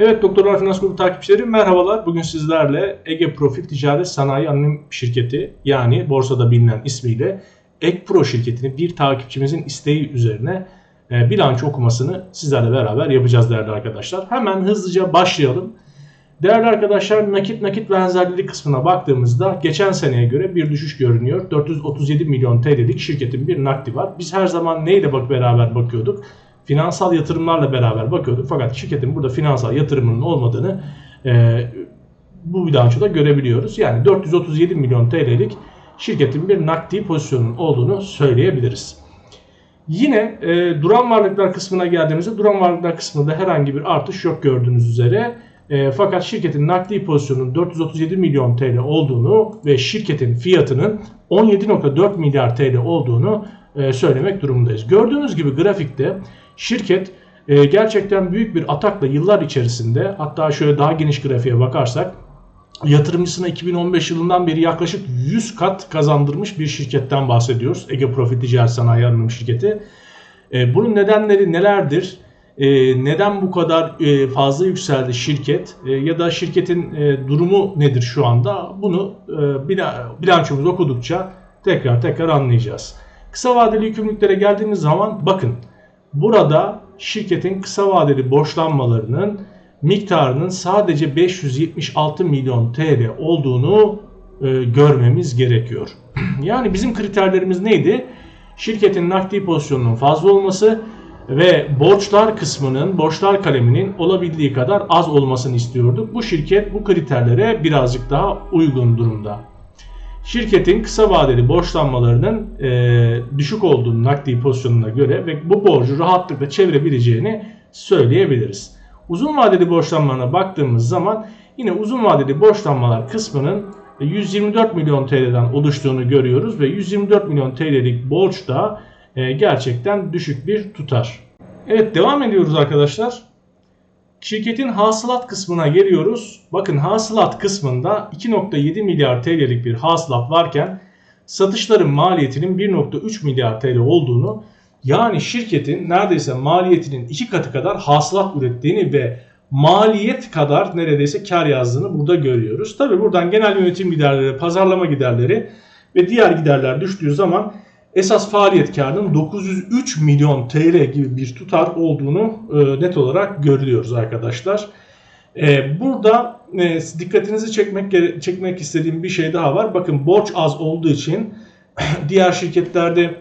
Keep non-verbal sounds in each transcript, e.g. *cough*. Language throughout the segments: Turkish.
Evet Doktorlar Finans Grubu takipçileri merhabalar. Bugün sizlerle Ege Profil Ticaret Sanayi Anonim Şirketi yani borsada bilinen ismiyle Ekpro şirketini bir takipçimizin isteği üzerine e, bilanço okumasını sizlerle beraber yapacağız değerli arkadaşlar. Hemen hızlıca başlayalım. Değerli arkadaşlar nakit nakit benzerleri kısmına baktığımızda geçen seneye göre bir düşüş görünüyor. 437 milyon TL'lik şirketin bir nakdi var. Biz her zaman neyle bak beraber bakıyorduk? Finansal yatırımlarla beraber bakıyorduk. Fakat şirketin burada finansal yatırımının olmadığını e, bu bilançoda görebiliyoruz. Yani 437 milyon TL'lik şirketin bir nakdi pozisyonunun olduğunu söyleyebiliriz. Yine e, duran varlıklar kısmına geldiğimizde duran varlıklar kısmında herhangi bir artış yok gördüğünüz üzere. E, fakat şirketin nakdi pozisyonunun 437 milyon TL olduğunu ve şirketin fiyatının 17.4 milyar TL olduğunu e, söylemek durumundayız. Gördüğünüz gibi grafikte şirket e, gerçekten büyük bir atakla yıllar içerisinde hatta şöyle daha geniş grafiğe bakarsak yatırımcısına 2015 yılından beri yaklaşık 100 kat kazandırmış bir şirketten bahsediyoruz. Ege Profit Ticaret Sanayi Anonim Şirketi. E, bunun nedenleri nelerdir? Neden bu kadar fazla yükseldi şirket ya da şirketin durumu nedir şu anda? Bunu e, okudukça tekrar tekrar anlayacağız. Kısa vadeli yükümlülüklere geldiğimiz zaman bakın burada şirketin kısa vadeli borçlanmalarının miktarının sadece 576 milyon TL olduğunu e, görmemiz gerekiyor. *clears throat* yani bizim kriterlerimiz neydi? Şirketin nakdi pozisyonunun fazla olması ve borçlar kısmının, borçlar kaleminin olabildiği kadar az olmasını istiyorduk. Bu şirket bu kriterlere birazcık daha uygun durumda. Şirketin kısa vadeli borçlanmalarının e, düşük olduğunu nakdi pozisyonuna göre ve bu borcu rahatlıkla çevirebileceğini söyleyebiliriz. Uzun vadeli borçlanmalarına baktığımız zaman yine uzun vadeli borçlanmalar kısmının 124 milyon TL'den oluştuğunu görüyoruz ve 124 milyon TL'lik borç da e, gerçekten düşük bir tutar. Evet devam ediyoruz arkadaşlar. Şirketin hasılat kısmına geliyoruz. Bakın hasılat kısmında 2.7 milyar TL'lik bir hasılat varken satışların maliyetinin 1.3 milyar TL olduğunu yani şirketin neredeyse maliyetinin iki katı kadar hasılat ürettiğini ve maliyet kadar neredeyse kar yazdığını burada görüyoruz. Tabi buradan genel yönetim giderleri, pazarlama giderleri ve diğer giderler düştüğü zaman esas faaliyet karının 903 milyon TL gibi bir tutar olduğunu e, net olarak görüyoruz arkadaşlar. E, burada e, dikkatinizi çekmek çekmek istediğim bir şey daha var. Bakın borç az olduğu için *clears throat* diğer şirketlerde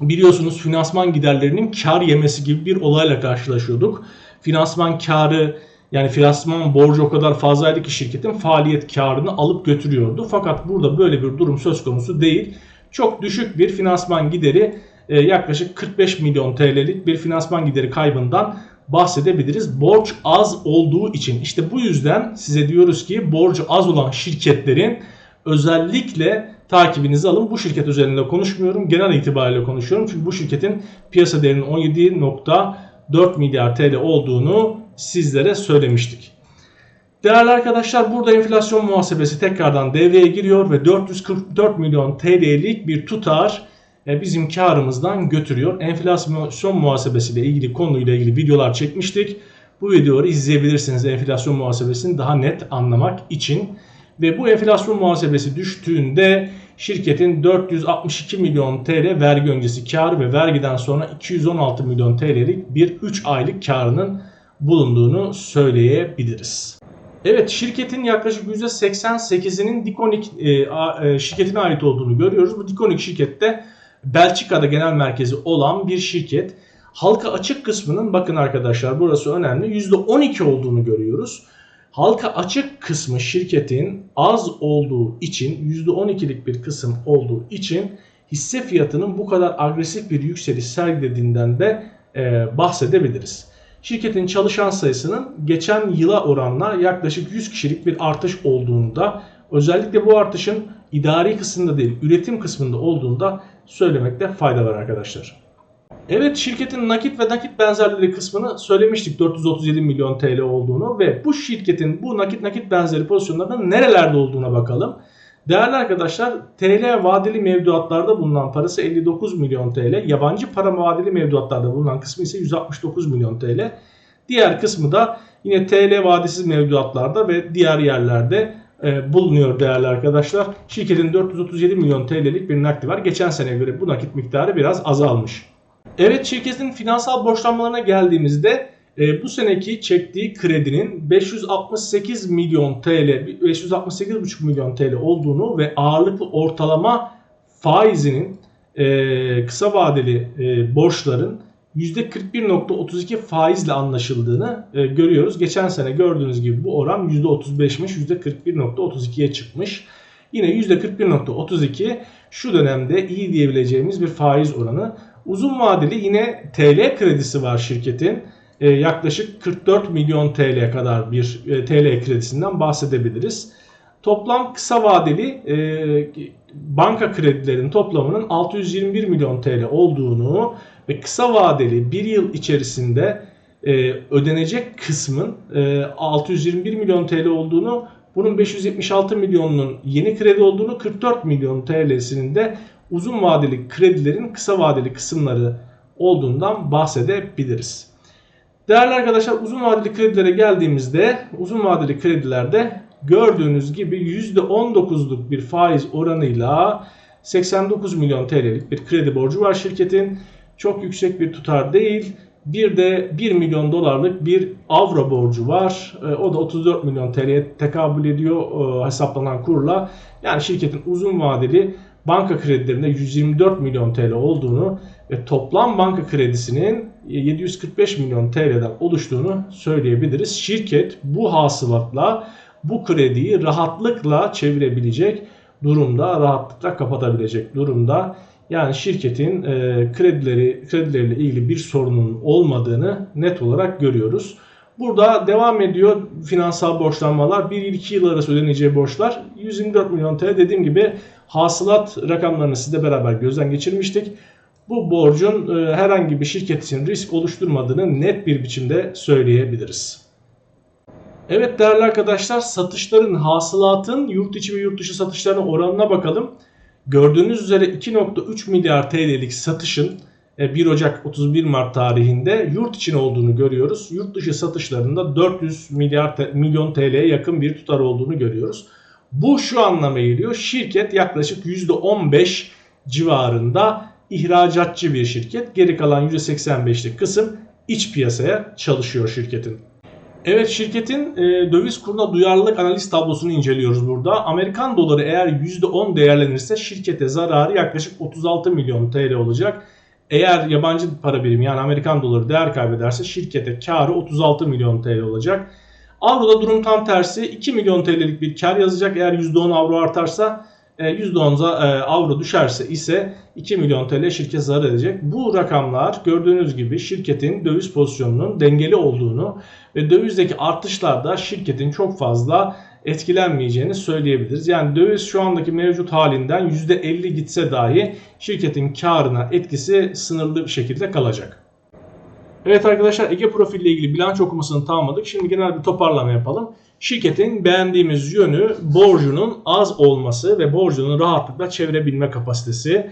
biliyorsunuz finansman giderlerinin kar yemesi gibi bir olayla karşılaşıyorduk. Finansman karı yani finansman borcu o kadar fazlaydı ki şirketin faaliyet karını alıp götürüyordu. Fakat burada böyle bir durum söz konusu değil. Çok düşük bir finansman gideri e, yaklaşık 45 milyon TL'lik bir finansman gideri kaybından bahsedebiliriz. Borç az olduğu için işte bu yüzden size diyoruz ki borcu az olan şirketlerin özellikle takibinizi alın. Bu şirket üzerinde konuşmuyorum. Genel itibariyle konuşuyorum. Çünkü bu şirketin piyasa değerinin 17.4 milyar TL olduğunu sizlere söylemiştik. Değerli arkadaşlar burada enflasyon muhasebesi tekrardan devreye giriyor ve 444 milyon TL'lik bir tutar e, bizim karımızdan götürüyor. Enflasyon muhasebesi ile ilgili konuyla ilgili videolar çekmiştik. Bu videoları izleyebilirsiniz enflasyon muhasebesini daha net anlamak için. Ve bu enflasyon muhasebesi düştüğünde şirketin 462 milyon TL vergi öncesi karı ve vergiden sonra 216 milyon TL'lik bir 3 aylık karının bulunduğunu söyleyebiliriz. Evet şirketin yaklaşık %88'inin Dikonik e, e, şirketine ait olduğunu görüyoruz. Bu Dikonik şirkette Belçika'da genel merkezi olan bir şirket. Halka açık kısmının bakın arkadaşlar burası önemli %12 olduğunu görüyoruz. Halka açık kısmı şirketin az olduğu için %12'lik bir kısım olduğu için hisse fiyatının bu kadar agresif bir yükseliş sergilediğinden de e, bahsedebiliriz. Şirketin çalışan sayısının geçen yıla oranla yaklaşık 100 kişilik bir artış olduğunda özellikle bu artışın idari kısmında değil üretim kısmında olduğunda söylemekte fayda var arkadaşlar. Evet şirketin nakit ve nakit benzerleri kısmını söylemiştik 437 milyon TL olduğunu ve bu şirketin bu nakit nakit benzeri pozisyonlarının nerelerde olduğuna bakalım. Değerli arkadaşlar TL vadeli mevduatlarda bulunan parası 59 milyon TL. Yabancı para vadeli mevduatlarda bulunan kısmı ise 169 milyon TL. Diğer kısmı da yine TL vadesiz mevduatlarda ve diğer yerlerde e, bulunuyor değerli arkadaşlar. Şirketin 437 milyon TL'lik bir nakdi var. Geçen sene göre bu nakit miktarı biraz azalmış. Evet şirketin finansal borçlanmalarına geldiğimizde e, bu seneki çektiği kredinin 568 milyon TL, 568,5 milyon TL olduğunu ve ağırlıklı ortalama faizinin e, kısa vadeli e, borçların %41.32 faizle anlaşıldığını e, görüyoruz. Geçen sene gördüğünüz gibi bu oran %35'miş, %41.32'ye çıkmış. Yine %41.32 şu dönemde iyi diyebileceğimiz bir faiz oranı. Uzun vadeli yine TL kredisi var şirketin. E, yaklaşık 44 milyon TL kadar bir e, TL kredisinden bahsedebiliriz. Toplam kısa vadeli e, banka kredilerinin toplamının 621 milyon TL olduğunu ve kısa vadeli bir yıl içerisinde e, ödenecek kısmın e, 621 milyon TL olduğunu bunun 576 milyonunun yeni kredi olduğunu 44 milyon TL'sinin de uzun vadeli kredilerin kısa vadeli kısımları olduğundan bahsedebiliriz. Değerli arkadaşlar uzun vadeli kredilere geldiğimizde uzun vadeli kredilerde gördüğünüz gibi %19'luk bir faiz oranıyla 89 milyon TL'lik bir kredi borcu var şirketin. Çok yüksek bir tutar değil. Bir de 1 milyon dolarlık bir avro borcu var. E, o da 34 milyon TL'ye tekabül ediyor e, hesaplanan kurla. Yani şirketin uzun vadeli banka kredilerinde 124 milyon TL olduğunu ve toplam banka kredisinin 745 milyon TL'den oluştuğunu söyleyebiliriz. Şirket bu hasılatla bu krediyi rahatlıkla çevirebilecek durumda, rahatlıkla kapatabilecek durumda. Yani şirketin e, kredileri kredileriyle ilgili bir sorunun olmadığını net olarak görüyoruz. Burada devam ediyor finansal borçlanmalar. 1-2 yıl arası ödeneceği borçlar 124 milyon TL dediğim gibi hasılat rakamlarını sizle beraber gözden geçirmiştik. Bu borcun e, herhangi bir şirket için risk oluşturmadığını net bir biçimde söyleyebiliriz. Evet değerli arkadaşlar satışların hasılatın yurt içi ve yurt dışı satışlarına oranına bakalım. Gördüğünüz üzere 2.3 milyar TL'lik satışın 1 e, Ocak 31 Mart tarihinde yurt için olduğunu görüyoruz. Yurt dışı satışlarında 400 milyar milyon TL'ye yakın bir tutar olduğunu görüyoruz. Bu şu anlama geliyor. Şirket yaklaşık %15 civarında ihracatçı bir şirket. Geri kalan %85'lik kısım iç piyasaya çalışıyor şirketin. Evet şirketin e, döviz kuruna duyarlılık analiz tablosunu inceliyoruz burada. Amerikan doları eğer %10 değerlenirse şirkete zararı yaklaşık 36 milyon TL olacak. Eğer yabancı para birimi yani Amerikan doları değer kaybederse şirkete karı 36 milyon TL olacak. Avroda durum tam tersi 2 milyon TL'lik bir kar yazacak. Eğer %10 avro artarsa %10 e, e, avro düşerse ise 2 milyon TL şirket zarar edecek. Bu rakamlar gördüğünüz gibi şirketin döviz pozisyonunun dengeli olduğunu ve dövizdeki artışlarda şirketin çok fazla etkilenmeyeceğini söyleyebiliriz. Yani döviz şu andaki mevcut halinden %50 gitse dahi şirketin karına etkisi sınırlı bir şekilde kalacak. Evet arkadaşlar Ege Profil ile ilgili bilanço okumasını tamamladık. Şimdi genel bir toparlama yapalım. Şirketin beğendiğimiz yönü borcunun az olması ve borcunun rahatlıkla çevirebilme kapasitesi.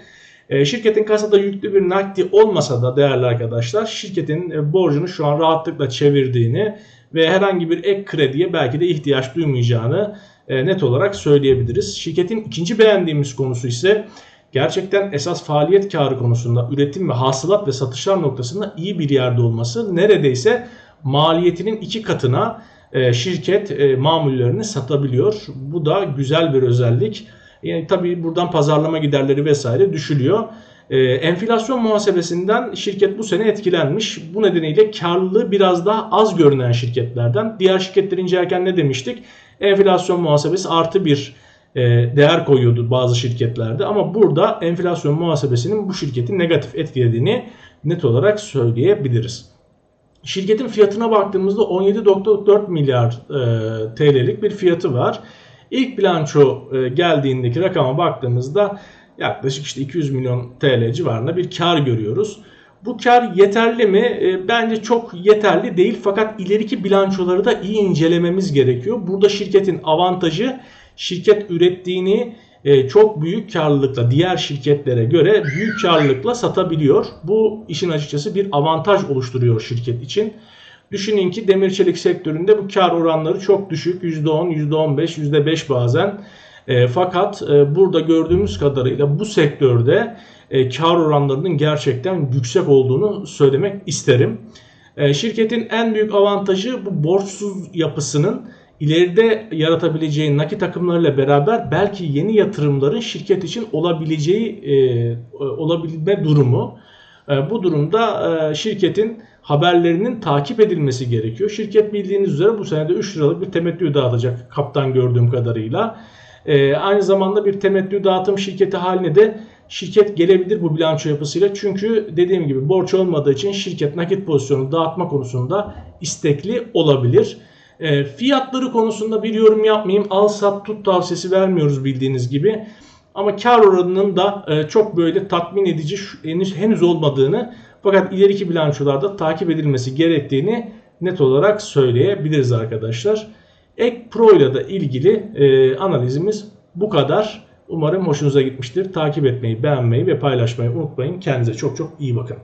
E, şirketin kasada yüklü bir nakdi olmasa da değerli arkadaşlar şirketin e, borcunu şu an rahatlıkla çevirdiğini ve herhangi bir ek krediye belki de ihtiyaç duymayacağını e, net olarak söyleyebiliriz. Şirketin ikinci beğendiğimiz konusu ise gerçekten esas faaliyet karı konusunda üretim ve hasılat ve satışlar noktasında iyi bir yerde olması neredeyse maliyetinin iki katına şirket e, mamullerini satabiliyor. Bu da güzel bir özellik. Yani tabii buradan pazarlama giderleri vesaire düşülüyor. E, enflasyon muhasebesinden şirket bu sene etkilenmiş. Bu nedeniyle karlılığı biraz daha az görünen şirketlerden. Diğer şirketleri incelerken ne demiştik? Enflasyon muhasebesi artı bir değer koyuyordu bazı şirketlerde. Ama burada enflasyon muhasebesinin bu şirketi negatif etkilediğini net olarak söyleyebiliriz. Şirketin fiyatına baktığımızda 17.4 milyar e, TL'lik bir fiyatı var. İlk bilanço e, geldiğindeki rakama baktığımızda yaklaşık işte 200 milyon TL civarında bir kar görüyoruz. Bu kar yeterli mi? E, bence çok yeterli değil fakat ileriki bilançoları da iyi incelememiz gerekiyor. Burada şirketin avantajı şirket ürettiğini e, çok büyük karlılıkla diğer şirketlere göre büyük karlılıkla satabiliyor. Bu işin açıkçası bir avantaj oluşturuyor şirket için. Düşünün ki demir çelik sektöründe bu kar oranları çok düşük. %10, %15, %5 bazen. E, fakat e, burada gördüğümüz kadarıyla bu sektörde kar oranlarının gerçekten yüksek olduğunu söylemek isterim. Şirketin en büyük avantajı bu borçsuz yapısının ileride yaratabileceği nakit akımlarıyla beraber belki yeni yatırımların şirket için olabileceği e, olabilme durumu. E, bu durumda e, şirketin haberlerinin takip edilmesi gerekiyor. Şirket bildiğiniz üzere bu senede 3 liralık bir temettü dağıtacak kaptan gördüğüm kadarıyla. E, aynı zamanda bir temettü dağıtım şirketi haline de şirket gelebilir bu bilanço yapısıyla. Çünkü dediğim gibi borç olmadığı için şirket nakit pozisyonu dağıtma konusunda istekli olabilir. E, fiyatları konusunda bir yorum yapmayayım. Al sat tut tavsiyesi vermiyoruz bildiğiniz gibi. Ama kar oranının da e, çok böyle tatmin edici henüz, henüz olmadığını fakat ileriki bilançolarda takip edilmesi gerektiğini net olarak söyleyebiliriz arkadaşlar. Ek Pro ile de ilgili e, analizimiz bu kadar. Umarım hoşunuza gitmiştir. Takip etmeyi, beğenmeyi ve paylaşmayı unutmayın. Kendinize çok çok iyi bakın.